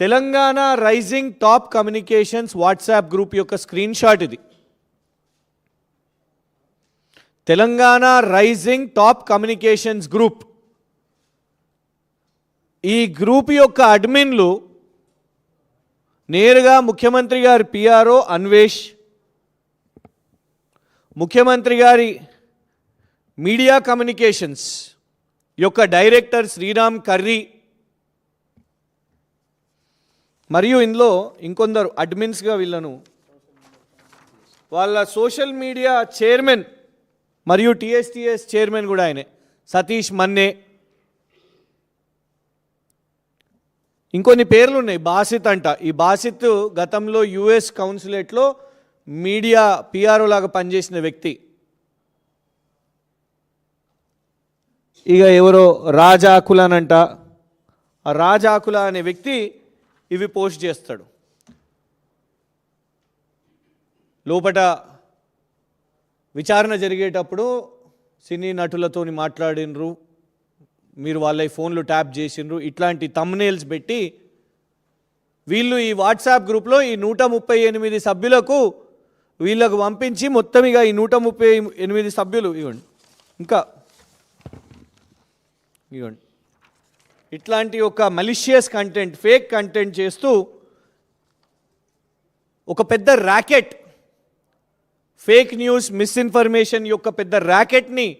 Telangana rising top communications WhatsApp group యొక్క screen shot ఇది. Telangana rising top communications group. ఈ group యొక్క అడ్మిన్లు నేరుగా ముఖ్యమంత్రి గారి పిఆర్ఓ అన్వేష్ ముఖ్యమంత్రి గారి మీడియా కమ్యూనికేషన్స్ యొక్క డైరెక్టర్ శ్రీరామ్ కర్రీ మరియు ఇందులో ఇంకొందరు అడ్మిన్స్గా వీళ్ళను. వాళ్ళ సోషల్ మీడియా చైర్మన్ మరియు టీఎస్టీఎస్ చైర్మన్ కూడా ఆయనే. సతీష్ మన్నే. ఇంకొన్ని పేర్లు ఉన్నాయి బాసిత్ అంట. ఈ బాసిత్ గతంలో యుఎస్ కౌన్సిలేట్లో మీడియా పిఆర్ఓ లాగా పనిచేసిన వ్యక్తి. ఇక ఎవరో రాజాకులనంట ఆ రాజాకుల అనే వ్యక్తి ఇవి పోస్ట్ చేస్తాడు. లోపట విచారణ జరిగేటప్పుడు సినీ నటులతోని మాట్లాడినరు. మీరు వాళ్ళ ఫోన్లు ట్యాప్ చేసిండ్రు. ఇట్లాంటి తమ్నేల్స్ పెట్టి వీళ్ళు ఈ వాట్సాప్ గ్రూప్లో ఈ నూట ముప్పై ఎనిమిది సభ్యులకు వీళ్ళకు పంపించి మొత్తం ఇక ఈ నూట ముప్పై ఎనిమిది సభ్యులు ఇవ్వండి. ఇంకా ఇవ్వండి. ఇట్లాంటి ఒక మలిషియస్ కంటెంట్ ఫేక్ కంటెంట్ చేస్తూ ఒక పెద్ద ర్యాకెట్ ఫేక్ న్యూస్ మిస్ఇన్ఫర్మేషన్ యొక్క పెద్ద ర్యాకెట్ని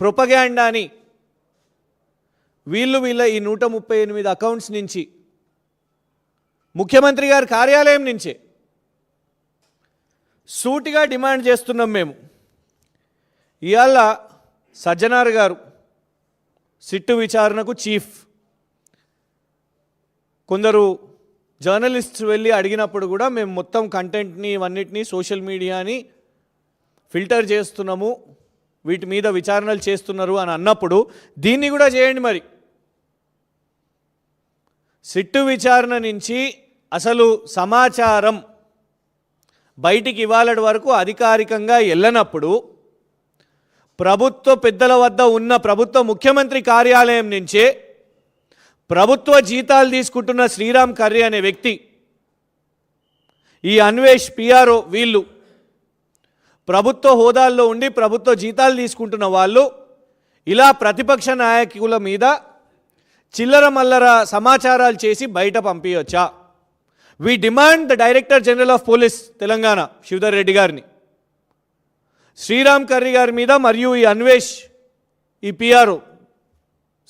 ప్రొపగాండాని వీళ్ళు వీళ్ళ ఈ నూట ముప్పై ఎనిమిది అకౌంట్స్ నుంచి ముఖ్యమంత్రి గారి కార్యాలయం నుంచే సూటిగా డిమాండ్ చేస్తున్నాం మేము. ఇవాళ సజ్జనార్ గారు సిట్టు విచారణకు చీఫ్ కొందరు జర్నలిస్ట్ వెళ్ళి అడిగినప్పుడు కూడా మేము మొత్తం కంటెంట్ని ఇవన్నిటినీ సోషల్ మీడియాని ఫిల్టర్ చేస్తున్నాము వీటి మీద విచారణలు చేస్తున్నారు అని అన్నప్పుడు దీన్ని కూడా చేయండి మరి. సిట్టు విచారణ నుంచి అసలు సమాచారం బయటికి ఇవ్వాలటి వరకు అధికారికంగా వెళ్ళనప్పుడు ప్రభుత్వ పెద్దల వద్ద ఉన్న ప్రభుత్వ ముఖ్యమంత్రి కార్యాలయం నుంచే ప్రభుత్వ జీతాలు తీసుకుంటున్న శ్రీరామ్ కర్రీ అనే వ్యక్తి ఈ అన్వేష్ పిఆర్ఓ వీళ్ళు ప్రభుత్వ హోదాల్లో ఉండి ప్రభుత్వ జీతాలు తీసుకుంటున్న వాళ్ళు ఇలా ప్రతిపక్ష నాయకుల మీద చిల్లర మల్లర సమాచారాలు చేసి బయట పంపించవచ్చా we demand the director general of police Telangana Shivdhar Reddy గారిని. శ్రీరామ్ కర్రీ గారి మీద మరియు ఈ అన్వేష్ ఈ పిఆర్ఓ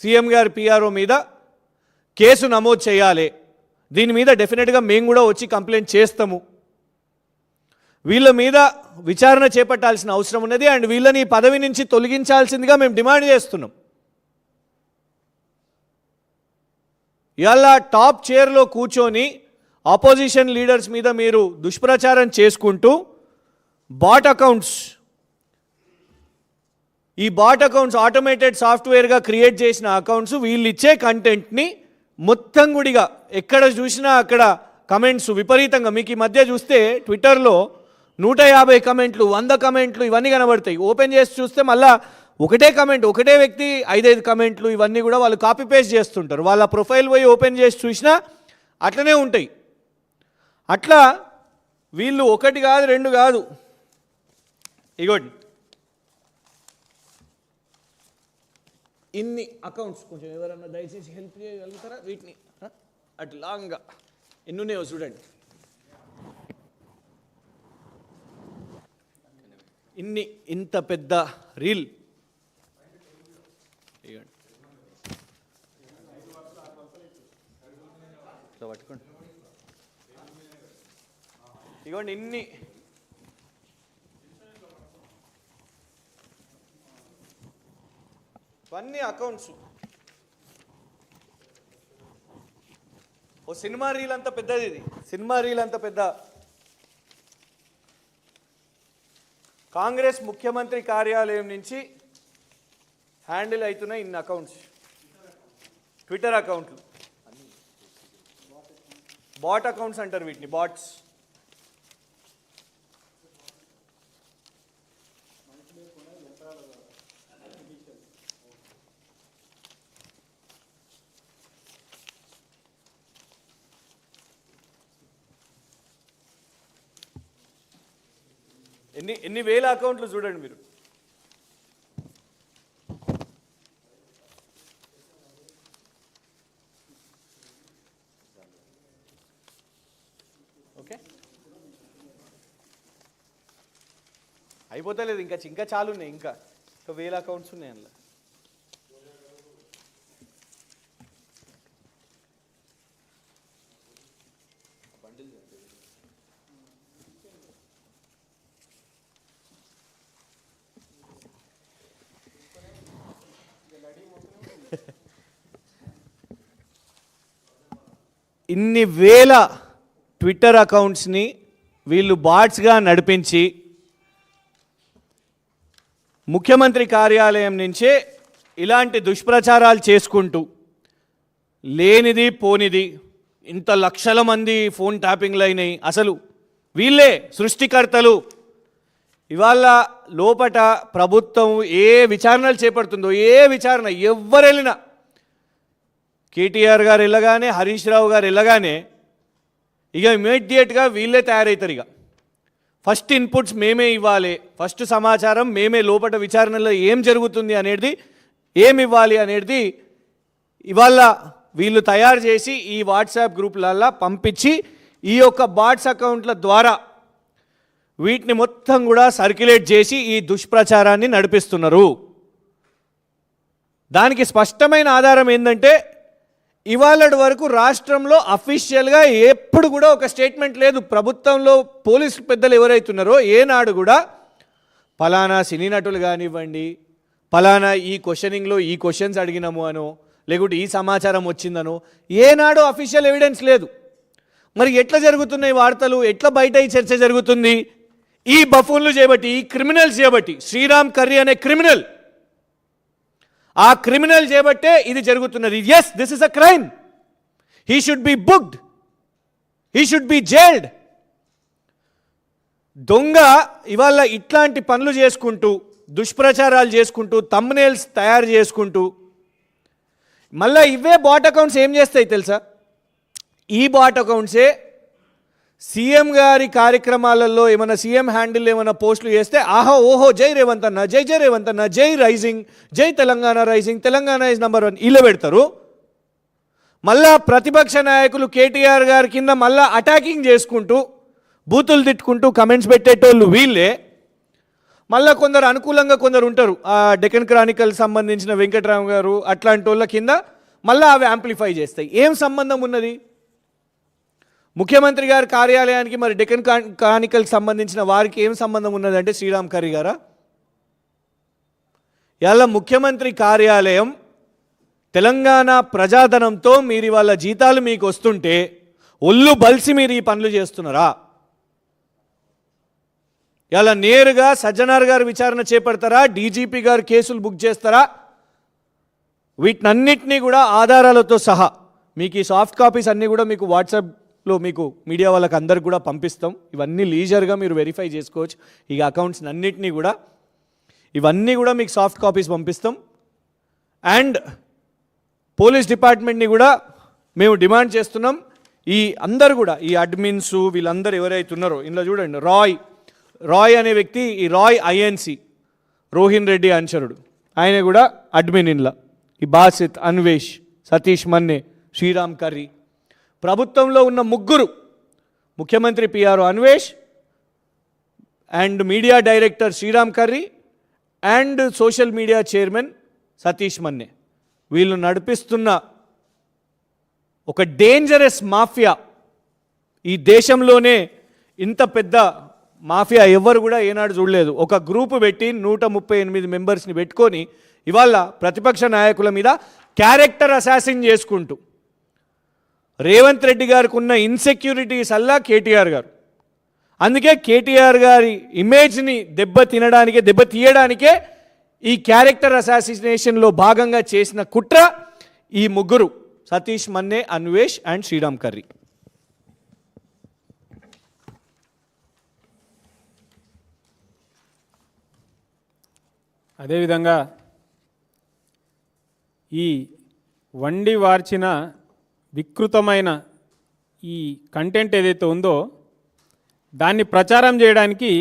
సీఎం గారి పిఆర్ఓ మీద కేసు నమోదు చేయాలి. దీని మీద డెఫినెట్గా మేము కూడా వచ్చి కంప్లైంట్ చేస్తాము. వీళ్ళ మీద విచారణ చేపట్టాల్సిన అవసరం ఉన్నది అండ్ వీళ్ళని ఈ పదవి నుంచి తొలగించాల్సిందిగా మేము డిమాండ్ చేస్తున్నాం. ఇవాళ టాప్ చైర్లో కూర్చొని ఆపోజిషన్ లీడర్స్ మీద మీరు దుష్ప్రచారం చేసుకుంటూ బాట్ అకౌంట్స్ ఈ బాట్ అకౌంట్స్ ఆటోమేటెడ్ సాఫ్ట్వేర్గా క్రియేట్ చేసిన అకౌంట్స్ వీళ్ళు ఇచ్చే కంటెంట్ని మొత్తం గుడిగా ఎక్కడ చూసినా అక్కడ కమెంట్స్ విపరీతంగా. మీకు ఈ మధ్య చూస్తే ట్విట్టర్లో నూట యాభై కమెంట్లు వంద కమెంట్లు ఇవన్నీ కనబడతాయి. ఓపెన్ చేసి చూస్తే మళ్ళా ఒకటే కమెంట్ ఒకటే వ్యక్తి ఐదైదు కమెంట్లు ఇవన్నీ కూడా వాళ్ళు కాపీ పేస్ట్ చేస్తుంటారు. వాళ్ళ ప్రొఫైల్ పోయి ఓపెన్ చేసి చూసినా అట్లనే ఉంటాయి. అట్లా వీళ్ళు ఒకటి కాదు రెండు కాదు. ఇగోండి. ఇన్ని అకౌంట్స్ కొంచెం ఎవరన్నా దయచేసి హెల్ప్ చేయగలుగుతారా? వీటిని అటు లాంగ్గా ఎన్ని చూడండి. ఇన్ని ఇంత పెద్ద రీల్ ఇవ్వండి పట్టుకోండి ఇన్ని ఇవన్నీ అకౌంట్స్ ఓ సినిమా రీల్ అంత పెద్దది ఇది. సినిమా రీల్ అంత పెద్ద. కాంగ్రెస్ ముఖ్యమంత్రి కార్యాలయం నుంచి హ్యాండిల్ అవుతున్నాయి ఇన్ని అకౌంట్స్ ట్విట్టర్ అకౌంట్లు బాట్ అకౌంట్స్ అంటారు వీటిని బాట్స్ ఎన్ని ఎన్ని వేల అకౌంట్లు చూడండి మీరు. ఓకే. అయిపోతలేదు ఇంకా ఇంకా చాలు ఉన్నాయి ఇంకా. ఇంకా వేల అకౌంట్స్ ఉన్నాయి అందులో. ఇన్ని వేల ట్విట్టర్ అకౌంట్స్ని వీళ్ళు బాట్స్గా నడిపించి ముఖ్యమంత్రి కార్యాలయం నుంచే ఇలాంటి దుష్ప్రచారాలు చేసుకుంటూ లేనిది పోనిది ఇంత లక్షల మంది ఫోన్ ట్యాపింగ్లు అయినాయి. అసలు వీళ్ళే సృష్టికర్తలు. ఇవాళ లోపట ప్రభుత్వం ఏ విచారణలు చేపడుతుందో ఏ విచారణ ఎవరెళ్ళినా కేటీఆర్ గారు వెళ్ళగానే హరీష్ రావు గారు వెళ్ళగానే ఇక ఇమీడియట్గా వీళ్ళే తయారవుతారు ఇక. ఫస్ట్ ఇన్పుట్స్ మేమే ఇవ్వాలి ఫస్ట్ సమాచారం మేమే లోపల విచారణలో ఏం జరుగుతుంది అనేది ఏం ఇవ్వాలి అనేది ఇవాళ వీళ్ళు తయారు చేసి ఈ వాట్సాప్ గ్రూప్లల్లో పంపించి ఈ యొక్క బాట్స్ అకౌంట్ల ద్వారా వీటిని మొత్తం కూడా సర్క్యులేట్ చేసి ఈ దుష్ప్రచారాన్ని నడిపిస్తున్నారు. దానికి స్పష్టమైన ఆధారం ఏంటంటే ఇవాళ వరకు రాష్ట్రంలో అఫీషియల్గా ఎప్పుడు కూడా ఒక స్టేట్మెంట్ లేదు. ప్రభుత్వంలో పోలీసు పెద్దలు ఎవరైతున్నారో ఏనాడు కూడా పలానా సినీ నటులు కానివ్వండి పలానా ఈ క్వశ్చనింగ్లో ఈ క్వశ్చన్స్ అడిగినాము అనో లేకుంటే ఈ సమాచారం వచ్చిందనో ఏనాడు అఫీషియల్ ఎవిడెన్స్ లేదు. మరి ఎట్లా జరుగుతున్నాయి వార్తలు? ఎట్లా బయట ఈ చర్చ జరుగుతుంది? ఈ బఫూన్లు చేయబట్టి ఈ క్రిమినల్స్ చేయబట్టి శ్రీరామ్ కర్రీ అనే క్రిమినల్ ఆ క్రిమినల్ చేయబట్టే ఇది జరుగుతున్నది. Yes this is a crime he should be booked he should be jailed దొంగ ఇవాళ ఇట్లాంటి పనులు చేసుకుంటూ దుష్ప్రచారాలు చేసుకుంటూ తమ్నేల్స్ తయారు చేసుకుంటూ మళ్ళీ ఇవే బాట్ అకౌంట్స్ ఏం చేస్తాయి తెలుసా? ఈ బాట్ అకౌంట్సే సీఎం గారి కార్యక్రమాలలో ఏమైనా సీఎం హ్యాండిల్ ఏమైనా పోస్టులు చేస్తే ఆహా ఓహో జై రేవంత్ అన్న జై జై రేవంత్ అన్న జై రైజింగ్ జై Telangana rising Telangana is number one ఇలా పెడతారు. మళ్ళా ప్రతిపక్ష నాయకులు కేటీఆర్ గారి కింద మళ్ళా అటాకింగ్ చేసుకుంటూ బూతులు తిట్టుకుంటూ కమెంట్స్ పెట్టేటోళ్ళు వీళ్ళే. మళ్ళా కొందరు అనుకూలంగా కొందరు ఉంటారు. ఆ డెక్కన్ క్రానికల్ సంబంధించిన వెంకటరామ్ గారు అట్లాంటి వాళ్ళ కింద మళ్ళీ అవి యాంప్లిఫై చేస్తాయి. ఏం సంబంధం ఉన్నది? ముఖ్యమంత్రి గారి కార్యాలయానికి మరి డెక్కన్ కానికల్కి సంబంధించిన వారికి ఏం సంబంధం ఉన్నదంటే శ్రీరామ్ కర్రీ గారా? ఇలా ముఖ్యమంత్రి కార్యాలయం తెలంగాణ ప్రజాధనంతో మీరు వాళ్ళ జీతాలు మీకు వస్తుంటే ఒళ్ళు బలిసి మీరు ఈ పనులు చేస్తున్నారా? ఇలా నేరుగా సజ్జనార్ గారు విచారణ చేపడతారా? డీజీపీ గారు కేసులు బుక్ చేస్తారా? వీటినన్నిటినీ కూడా ఆధారాలతో సహా మీకు ఈ సాఫ్ట్ కాపీస్ అన్నీ కూడా మీకు వాట్సాప్ లో మీకు మీడియా వాళ్ళకి అందరికి కూడా పంపిస్తాం. ఇవన్నీ లీజర్గా మీరు వెరిఫై చేసుకోవచ్చు. ఈ అకౌంట్స్ అన్నిటినీ కూడా ఇవన్నీ కూడా మీకు సాఫ్ట్ కాపీస్ పంపిస్తాం. అండ్ పోలీస్ డిపార్ట్మెంట్ని కూడా మేము డిమాండ్ చేస్తున్నాం. ఈ అందరు కూడా ఈ అడ్మిన్స్ వీళ్ళందరూ ఎవరైతే ఉన్నారో ఇందులో చూడండి రాయ్ రాయ్ అనే వ్యక్తి ఈ రాయ్ ఐఎన్సి రోహిన్ రెడ్డి అనుచరుడు. ఆయన కూడా అడ్మిన్ ఇన్లా ఈ బాసిత్ అన్వేష్ సతీష్ మన్నే శ్రీరామ్ కర్రీ. ప్రభుత్వంలో ఉన్న ముగ్గురు ముఖ్యమంత్రి PR Anvesh and media director Sriram Karri and social media chairman Satish Manne. వీళ్ళు నడిపిస్తున్న ఒక డేంజరస్ మాఫియా ఈ దేశంలోనే ఇంత పెద్ద మాఫియా ఎవ్వరు కూడా ఏనాడు చూడలేదు. ఒక గ్రూపు పెట్టి నూట ముప్పై ఎనిమిది మెంబర్స్ని పెట్టుకొని ఇవాళ ప్రతిపక్ష నాయకుల మీద క్యారెక్టర్ అసాసిన్ చేసుకుంటూ రేవంత్ రెడ్డి గారికి ఉన్న ఇన్సెక్యూరిటీస్ అల్లా కేటీఆర్ గారు. అందుకే కేటీఆర్ గారి ఇమేజ్ని దెబ్బ తినడానికే దెబ్బ తీయడానికే ఈ క్యారెక్టర్ అసాసినేషన్లో భాగంగా చేసిన కుట్ర ఈ ముగ్గురు సతీష్ మన్నే అన్వేష్ అండ్ శ్రీరామ్ కర్రీ. అదేవిధంగా ఈ వండి వార్చిన వికృతమైన ఈ కంటెంట్ ఏదైతే ఉందో దాన్ని ప్రచారం చేయడానికి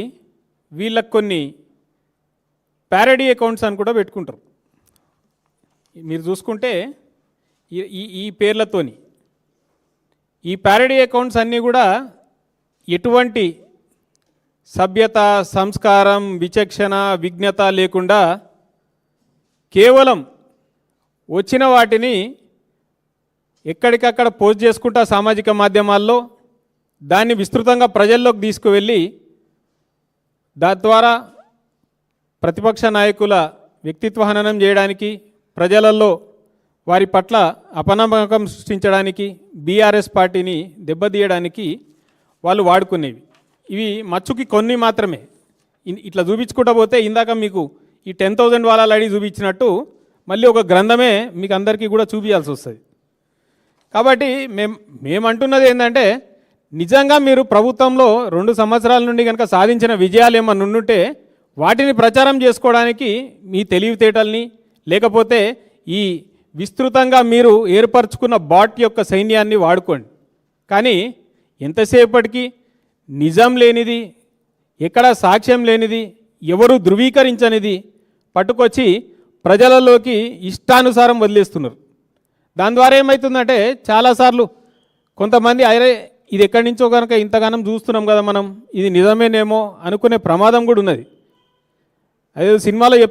వీళ్ళకు కొన్ని ప్యారడీ అకౌంట్స్ అని కూడా పెట్టుకుంటారు. మీరు చూసుకుంటే ఈ ఈ పేర్లతోని ఈ ప్యారడీ అకౌంట్స్ అన్నీ కూడా ఎటువంటి సభ్యత సంస్కారం విచక్షణ విజ్ఞత లేకుండా కేవలం వచ్చిన వాటిని ఎక్కడికక్కడ పోస్ట్ చేసుకుంటా సామాజిక మాధ్యమాల్లో దాన్ని విస్తృతంగా ప్రజల్లోకి తీసుకువెళ్ళి దాని ద్వారా ప్రతిపక్ష నాయకుల వ్యక్తిత్వ హననం చేయడానికి ప్రజలలో వారి పట్ల అపనమ్మకం సృష్టించడానికి బీఆర్ఎస్ పార్టీని దెబ్బతీయడానికి వాళ్ళు వాడుకునేవి. ఇవి మచ్చుకి కొన్ని మాత్రమే. ఇట్లా చూపించుకుంటా పోతే ఇందాక మీకు ఈ టెన్ థౌజండ్ వాళ్ళ అడిగి చూపించినట్టు మళ్ళీ ఒక గ్రంథమే మీకు అందరికీ కూడా చూపించాల్సి వస్తుంది. కాబట్టి మేము మేమంటున్నది ఏంటంటే నిజంగా మీరు ప్రభుత్వంలో రెండు సంవత్సరాల నుండి కనుక సాధించిన విజయాలు ఏమన్నా ఉంటే వాటిని ప్రచారం చేసుకోవడానికి మీ తెలివితేటల్ని లేకపోతే ఈ విస్తృతంగా మీరు ఏర్పరచుకున్న బాట్ యొక్క సైన్యాన్ని వాడుకోండి. కానీ ఎంతసేపటికి నిజం లేనిది ఎక్కడ సాక్ష్యం లేనిది ఎవరు ధృవీకరించనిది పట్టుకొచ్చి ప్రజలలోకి ఇష్టానుసారం వదిలేస్తున్నారు. దాని ద్వారా ఏమవుతుందంటే చాలాసార్లు కొంతమంది అరే ఇది ఎక్కడి నుంచో కనుక ఇంతగానం చూస్తున్నాం కదా మనం ఇది నిజమేనేమో అనుకునే ప్రమాదం కూడా ఉన్నది. అదే సినిమాలో చెప్